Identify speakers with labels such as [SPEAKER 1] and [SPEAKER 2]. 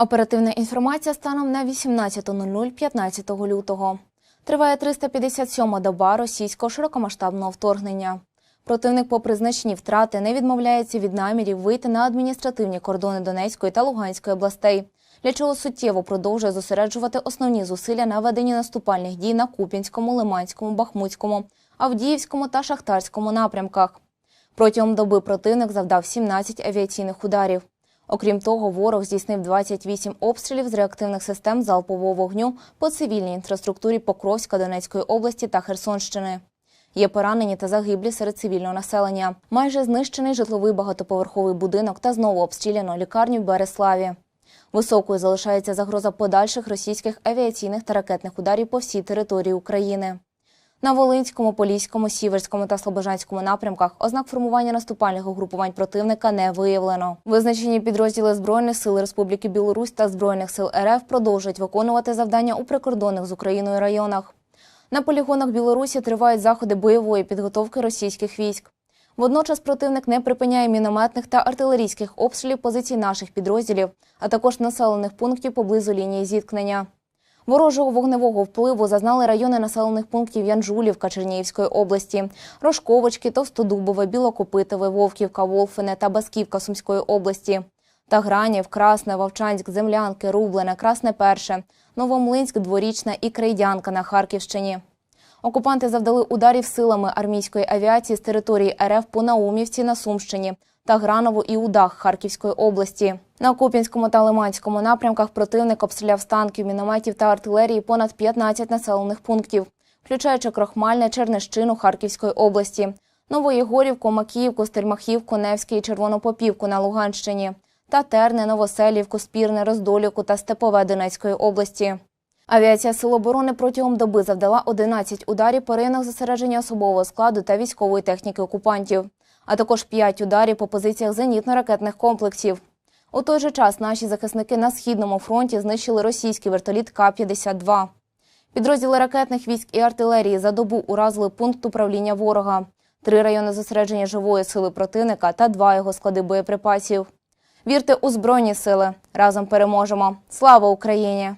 [SPEAKER 1] Оперативна інформація станом на 18.00 15 лютого. Триває 357-ма доба російського широкомасштабного вторгнення. Противник, попри значні втрати, не відмовляється від намірів вийти на адміністративні кордони Донецької та Луганської областей, для чого суттєво продовжує зосереджувати основні зусилля на веденні наступальних дій на Куп'янському, Лиманському, Бахмутському, Авдіївському та Шахтарському напрямках. Протягом доби противник завдав 17 авіаційних ударів. Окрім того, ворог здійснив 28 обстрілів з реактивних систем залпового вогню по цивільній інфраструктурі Покровська, Донецької області та Херсонщини. Є поранені та загиблі серед цивільного населення. Майже знищений житловий багатоповерховий будинок та знову обстріляно лікарню в Береславі. Високою залишається загроза подальших російських авіаційних та ракетних ударів по всій території України. На Волинському, Поліському, Сіверському та Слобожанському напрямках ознак формування наступальних угрупувань противника не виявлено. Визначені підрозділи Збройних сил Республіки Білорусь та Збройних сил РФ продовжують виконувати завдання у прикордонних з Україною районах. На полігонах Білорусі тривають заходи бойової підготовки російських військ. Водночас противник не припиняє мінометних та артилерійських обстрілів позицій наших підрозділів, а також населених пунктів поблизу лінії зіткнення. Ворожого вогневого впливу зазнали райони населених пунктів Янжулівка Чернігівської області, Рожковочки, Товстодубове, Білокопитове, Вовківка, Волфине та Басківка Сумської області. Та Гранів, Красне, Вовчанськ, Землянки, Рублене, Красне Перше, Новомлинськ, Дворічна і Крейдянка на Харківщині. Окупанти завдали ударів силами армійської авіації з території РФ по Наумівці на Сумщині та Гранову і Удах Харківської області. На Куп'янському та Лиманському напрямках противник обстріляв з мінометів та артилерії понад 15 населених пунктів, включаючи Крохмальне, Чернещину Харківської області, Новоєгорівку, Макіївку, Стельмахівку, Невське і Червонопопівку на Луганщині та Терне, Новоселівку, Спірне, Роздолівку та Степове Донецької області. Авіація Сил оборони протягом доби завдала 11 ударів по районах зосередження особового складу та військової техніки окупантів, а також 5 ударів по позиціях зенітно-ракетних комплексів. У той же час наші захисники на східному фронті знищили російський вертоліт К-52. Підрозділи ракетних військ і артилерії за добу уразили пункт управління ворога, три райони зосередження живої сили противника та два його склади боєприпасів. Вірте у збройні сили. Разом переможемо. Слава Україні!